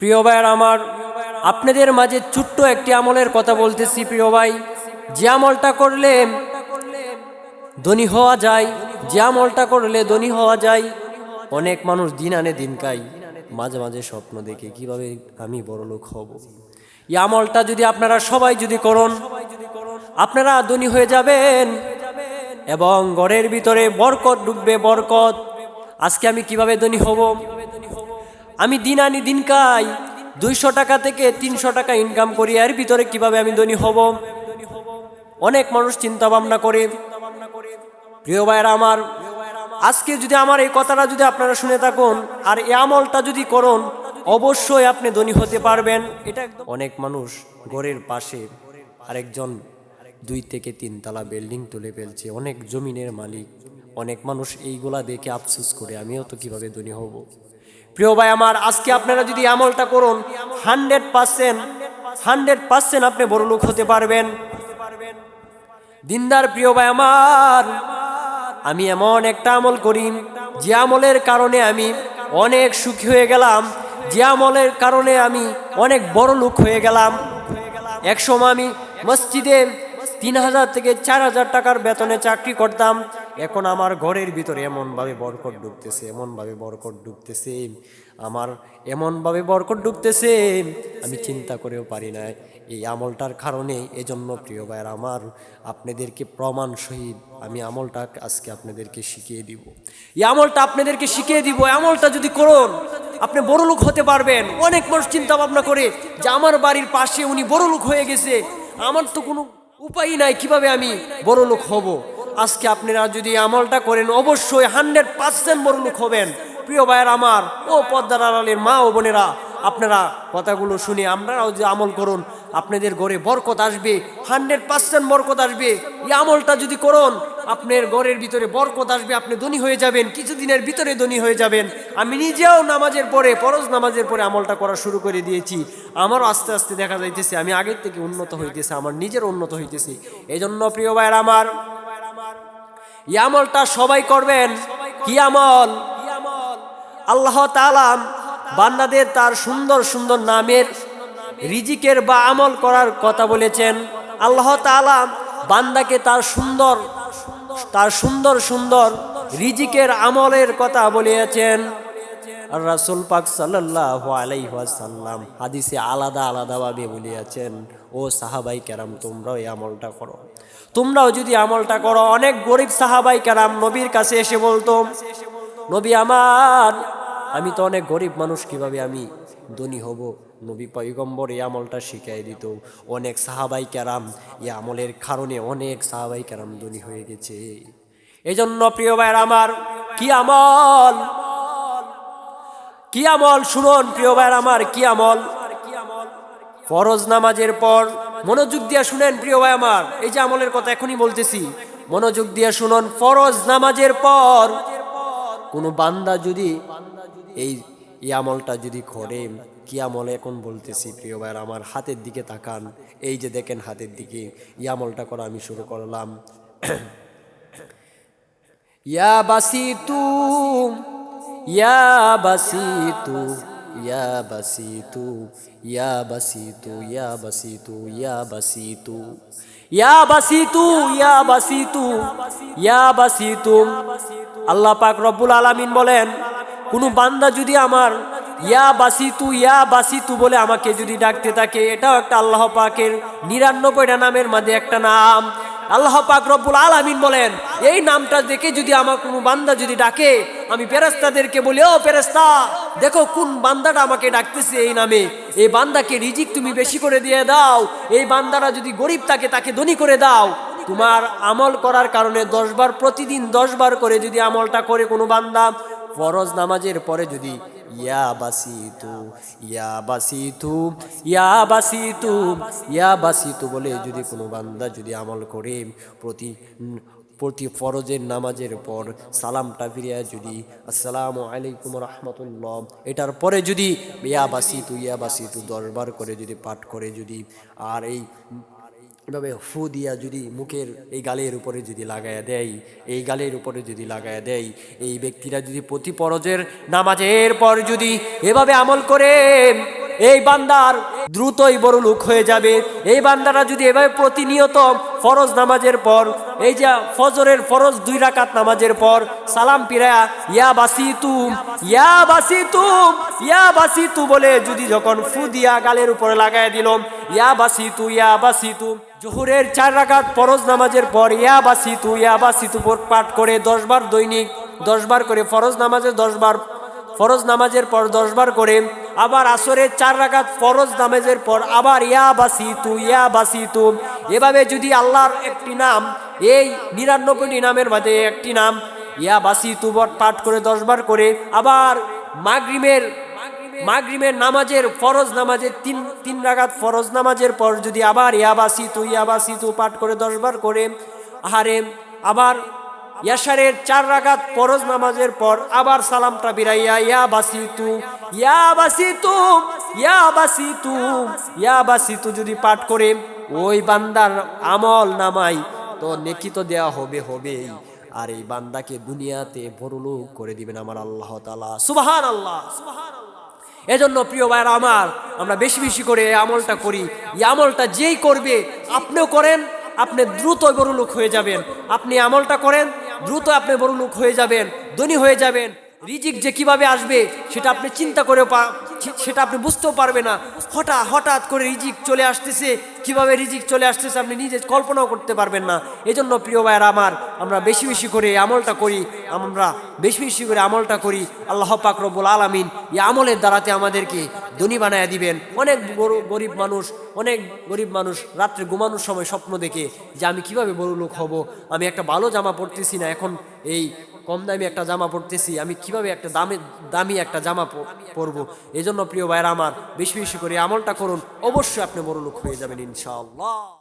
প্রিয় ভাইয়ের আমার, আপনাদের মাঝে ছোট্ট একটি আমলের কথা বলতেছি প্রিয় ভাই। যে আমলটা করলে ধনী হওয়া যায়, যে আমলটা করলে ধনী হওয়া যায়, অনেক মানুষ দিন আনে দিন খাই মাঝে মাঝে স্বপ্ন দেখে কীভাবে আমি বড় লোক হব। এই আমলটা যদি আপনারা সবাই যদি করুন, আপনারা ধনী হয়ে যাবেন এবং ঘরের ভিতরে বরকত ঢুকবে বরকত। আজকে আমি কীভাবে ধনী হব? আমি দিন আনি দিন খাই, দুইশো টাকা থেকে তিনশো টাকা ইনকাম করি, এর ভিতরে কীভাবে আমি ধনী হব? অনেক মানুষ চিন্তা ভাবনা করে। প্রিয় ভাইয়েরা আমার, আজকে যদি আমার এই কথাটা যদি আপনারা শুনে থাকুন, আর এ আমলটা যদি করুন, অবশ্যই আপনি ধনী হতে পারবেন। এটা অনেক মানুষ ঘরের পাশে আরেকজন দুই থেকে তিন তলা বিল্ডিং তুলে ফেলছে, অনেক জমিনের মালিক। অনেক মানুষ এইগুলা দেখে আফসোস করে, আমিও তো কীভাবে ধনী হব? প্রিয় ভাই আমার, আজকে আপনারা যদি আমলটা করুন, হান্ড্রেড পার্সেন্ট হান্ড্রেড পার্সেন্ট আপনি বড় লোক হতে পারবেন। দিনদার প্রিয় ভাই আমার, আমি এমন একটা আমল করি, যে আমলের কারণে আমি অনেক সুখী হয়ে গেলাম, যে আমলের কারণে আমি অনেক বড় লোক হয়ে গেলাম। এক সময় আমি মসজিদে তিন হাজার থেকে চার হাজার টাকার বেতনে চাকরি করতাম এখন আমার ঘরের ভিতরে এমনভাবে বরকট ঢুকতেছে এমনভাবে বরকট ঢুকতেছে আমার এমনভাবে বরকট ঢুকতেছে আমি চিন্তা করেও পারি না। এই আমলটার কারণে এজন্য প্রিয় ভাইয়ের আমার আপনাদেরকে প্রমাণ সহিত আমি আমলটা আজকে আপনাদেরকে শিখিয়ে দিব। এই আমলটা আপনাদেরকে শিখিয়ে দিব আমলটা যদি করুন, আপনি বড় লোক হতে পারবেন। অনেক মানুষ চিন্তা ভাবনা করে যে আমার বাড়ির পাশে উনি বড় লোক হয়ে গেছে। আমার তো কোনো উপায় নাই কীভাবে আমি বড় লোক হব। আজকে আপনারা যদি আমলটা করেন, অবশ্যই হান্ড্রেড পার্সেন্ট লোক হবেন। প্রিয় ভাইয়ের আমার, ও পদ্মার আড়ালের মা ও বোনেরা, আপনারা কথাগুলো শুনে আপনারাও যে আমল করুন, আপনাদের ঘরে বরকত আসবে, হান্ড্রেড পার্সেন্ট বরকত আসবে। এই আমলটা যদি করুন, আপনার ঘরের ভিতরে বরকত আসবে, আপনি ধনী হয়ে যাবেন, কিছুদিনের ভিতরে ধনী হয়ে যাবেন। আমি নিজেও নামাজের পরে, ফরজ নামাজের পরে আমলটা করা শুরু করে দিয়েছি। আমারও আস্তে আস্তে দেখা যাইতেছে, আমি আগের থেকে উন্নত হইতেছে, আমার নিজের উন্নত হইতেছে। এই জন্য প্রিয় ভাইয়ের আমার এই আমলটা সবাই করবেন। কি আমল? আল্লাহ তালাম বান্দাদের তার সুন্দর সুন্দর নামের রিজিকের বা আমল করার কথা বলেছেন। আল্লাহ তালাম বান্দাকে তার সুন্দর তার সুন্দর সুন্দর রিজিকের আমলের কথা বলিয়াছেন রাসুল পাক সাল্লাহ আলাইসাল্লাম হাদিসে আলাদা, আলাদাভাবে বলিয়াছেন ও সাহাবাই কেরাম, তোমরাও এই আমলটা করো। তোমরাও যদি আমলটা করো, অনেক গরিব সাহাবাই কেরাম নবীর কাছে এসে বলতো, নবী আমার, আমি তো অনেক গরিব মানুষ, কীভাবে আমি ধনী হব? নবী পয়গম্বর এই আমলটা শিখাই দিত। অনেক সাহাবাই কেরাম এই আমলের কারণে অনেক সাহাবাই কেরাম ধনী হয়ে গেছে। এই জন্য প্রিয় ভাইয়ের আমার, কি আমল? কি আমল? শুনুন প্রিয় ভাইয়ের আমার, কি আমল? ফরজ নামাজের পর মনোযোগ দিয়া শুনেন প্রিয় ভাই আমার, এই যে আমলের কথা এখনই বলতেছি। মনোযোগ দিয়া শুনুন, ফরজ নামাজের পর কোনো বান্দা যদি এই এই আমলটা যদি করে, কি আমল এখন বলতেছি প্রিয় ভাইয়ের আমার, হাতের দিকে তাকান। এই যে দেখেন হাতের দিকে, এই আমলটা করা আমি শুরু করলাম। ইয়া বাসিতু ইয়া বাসিতু। ইয়া বাসিতু ইয়া বাসিতু ইয়া বাসিতু ইয়া বাসিতু। ইয়া বাসিতু ইয়া বাসিতু ইয়া বাসিতু। আল্লাহ পাক রব্বুল আলামিন বলেন, কোনো বান্দা যদি আমার ইয়া বাসিতু ইয়া বাসিতু বলে আমাকে যদি ডাকতে থাকে, এটাও একটা আল্লাহ পাকের নিরানব্বইটা নামের মাঝে একটা নাম। আল্লাহ পাক রব্বুল আলামিন বলেন, এই নামটা দেখে যদি আমার কোনো বান্দা যদি ডাকে, আমি ফেরেস্তাদেরকে বলি, ও ফেরেস্তা দেখো কোন বান্দাটা আমাকে ডাকতেছে এই নামে। এই বান্দাকে রিজিক তুমি বেশি করে দিয়ে দাও। এই বান্দারা যদি গরিব থাকে, তাকে ধনী করে দাও। তোমার আমল করার কারণে দশবার, প্রতিদিন দশবার করে যদি আমলটা করে কোনো বান্দা, ফরজ নামাজের পরে যদি ইয়া ইয়া ইয়া ইয়া বাসিতু বলে যদি কোনো বান্দা যদি আমল করে, প্রতি প্রতি ফরজের নামাজের পর সালামটা ফিরিয়া যদি, আসসালামু আলাইকুম রহমতুল্লাহ, এটার পরে যদি, ইয়া বাসিতু, ইয়া দশবার করে যদি, পাঠ করে যদি, আর এই এভাবে ফু দিয়া যদি মুখের এই গালের উপরে যদি লাগায়া দেয়, এই গালের উপরে যদি লাগায়া দেয়, এই ব্যক্তিরা যদি প্রতি পরজের নামাজের পর যদি এভাবে আমল করে, এই বান্দার দ্রুতই বড় লোক হয়ে যাবে। এই বান্দারা যদি এভাবে প্রতিনিয়ত ফরজ নামাজের পর, এই যে ফজরের ফরজ দুই রাকাত নামাজের পর, সালাম পিরা ইয়া বাসিতু ইয়া বাসিতু ইয়া বাসি তু বলে যদি যখন ফু দিয়া গালের উপরে লাগাই দিল ইয়া বাসি তু ইয়া বাসিতু, জোহরের চার রাকাত ফরজ নামাজের পর, ইয়া বাসি তু ইয়া বাসিতু পর পাঠ করে দশবার দৈনিক, দশবার করে ফরজ নামাজে দশবার, ফরজ নামাজের পর দশবার করে আবার আসরের চার রাকাত ফরজ নামাজের পর আবার ইয়া বাসি তু ইয়া বাসি তু এভাবে যদি আল্লাহর একটি নাম, এই নিরানব্বইটি নামের মাঝে একটি নাম, ইয়া বাসি তু পাঠ করে দশবার করে আবার মাগরিমের মাগরিমের নামাজের ফরজ নামাজের তিন তিন রাগাত ফরজ নামাজের পর যদি আবার ইয়াবাসি তু ইয়াবাসি তু পাঠ করে দশবার করে, আহারে আবার ইয়াসারের চার রাগাত ফরজ নামাজের পর আবার সালামটা বিরাইয়া, ইয়া বাসি তু ইয়া বাসি তু ইয়া বাসি তু ইয়া বাসি তু যদি পাঠ করে, ওই বান্দার আমল নামাই তো নেকি তো দেয়া হবে, হবেই। আর এই বান্দাকে দুনিয়াতে বড়লোক করে দিবেন আমার আল্লাহ তালা সুবাহান আল্লাহ এজন্য প্রিয় ভাইয়েরা আমার, আমরা বেশি বেশি করে এই আমলটা করি। এই আমলটা যেই করবে, আপনিও করেন, আপনি দ্রুত বড় লোক হয়ে যাবেন। আপনি আমলটা করেন দ্রুত আপনি বড় লোক হয়ে যাবেন, ধনী হয়ে যাবেন। রিজিক যে কীভাবে আসবে, সেটা আপনি চিন্তা করে সেটা আপনি বুঝতেও পারবে না। হঠাৎ হঠাৎ করে রিজিক চলে আসতেছে, কীভাবে রিজিক চলে আসতেছে আপনি নিজে কল্পনাও করতে পারবেন না। এজন্য প্রিয় ভাইয়েরা আমার, আমরা বেশি বেশি করে আমলটা করি, আমরা বেশি বেশি করে আমলটা করি। আল্লাহ পাক রব্বুল আলামিন এই আমলের দ্বারাতে আমাদেরকে ধনী বানায় দিবেন। অনেক গরিব মানুষ, অনেক গরিব মানুষ রাত্রে ঘুমানোর সময় স্বপ্ন দেখে যে আমি কীভাবে বড় লোক হব? আমি একটা ভালো জামা পরতেছি না, এখন এই কম দামি একটা জামা পরতেছি, আমি কীভাবে একটা দামি দামি একটা জামা পরব? এই জন্য প্রিয় ভাইরা আমার, বেশি বেশি করে আমলটা করুন, অবশ্যই আপনি বড় লোক হয়ে যাবেন ইনশাআল্লাহ।